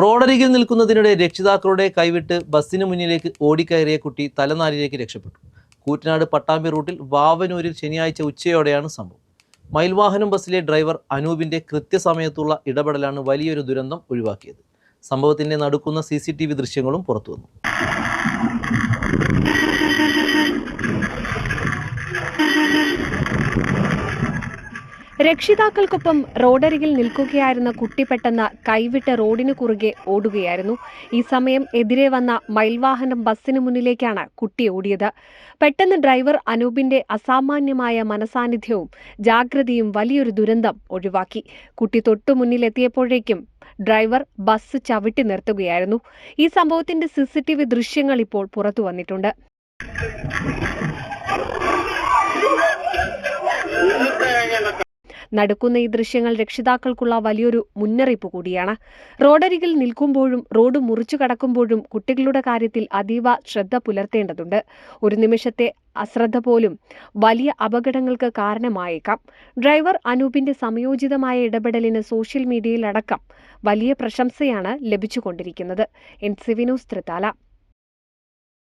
റോഡരികിൽ നിൽക്കുന്നതിനിടെ രക്ഷിതാക്കളുടെ കൈവിട്ട് ബസ്സിന് മുന്നിലേക്ക് ഓടിക്കയറിയ കുട്ടി തലനാരിലേക്ക് രക്ഷപ്പെട്ടു. കൂറ്റനാട് പട്ടാമ്പി റൂട്ടിൽ വാവനൂരിൽ ശനിയാഴ്ച ഉച്ചയോടെയാണ് സംഭവം. മയിൽവാഹനം ബസ്സിലെ ഡ്രൈവർ അനൂപിന്റെ കൃത്യസമയത്തുള്ള ഇടപെടലാണ് വലിയൊരു ദുരന്തം ഒഴിവാക്കിയത്. സംഭവത്തിന്റെ നടുക്കുന്ന സി ദൃശ്യങ്ങളും പുറത്തുവന്നു. രക്ഷിതാക്കൾക്കൊപ്പം റോഡരികിൽ നിൽക്കുകയായിരുന്ന കുട്ടി പെട്ടെന്ന് കൈവിട്ട് റോഡിന് കുറുകെ ഓടുകയായിരുന്നു. ഈ സമയം എതിരെ വന്ന മയിൽവാഹനം ബസ്സിന് മുന്നിലേക്കാണ് കുട്ടി ഓടിയത്. പെട്ടെന്ന് ഡ്രൈവർ അനൂപിന്റെ അസാമാന്യമായ മനസാന്നിധ്യവും ജാഗ്രതയും വലിയൊരു ദുരന്തം ഒഴിവാക്കി. കുട്ടി തൊട്ടു മുന്നിലെത്തിയപ്പോഴേക്കും ഡ്രൈവർ ബസ് ചവിട്ടി നിർത്തുകയായിരുന്നു. ഈ സംഭവത്തിന്റെ സിസിടിവി ദൃശ്യങ്ങൾ ഇപ്പോൾ പുറത്തു വന്നിട്ടുണ്ട്. നടക്കുന്ന ഈ ദൃശ്യങ്ങൾ രക്ഷിതാക്കൾക്കുള്ള വലിയൊരു മുന്നറിയിപ്പ് കൂടിയാണ്. റോഡരികിൽ നിൽക്കുമ്പോഴും റോഡ് മുറിച്ചു കടക്കുമ്പോഴും കുട്ടികളുടെ കാര്യത്തിൽ അതീവ ശ്രദ്ധ പുലർത്തേണ്ടതുണ്ട്. ഒരു നിമിഷത്തെ അശ്രദ്ധ പോലും വലിയ അപകടങ്ങൾക്ക് കാരണമായേക്കാം. ഡ്രൈവർ അനൂപിന്റെ സമയോചിതമായ ഇടപെടലിന് സോഷ്യൽ മീഡിയയിലടക്കം വലിയ പ്രശംസയാണ് ലഭിച്ചുകൊണ്ടിരിക്കുന്നത്. N C V news Thrithala.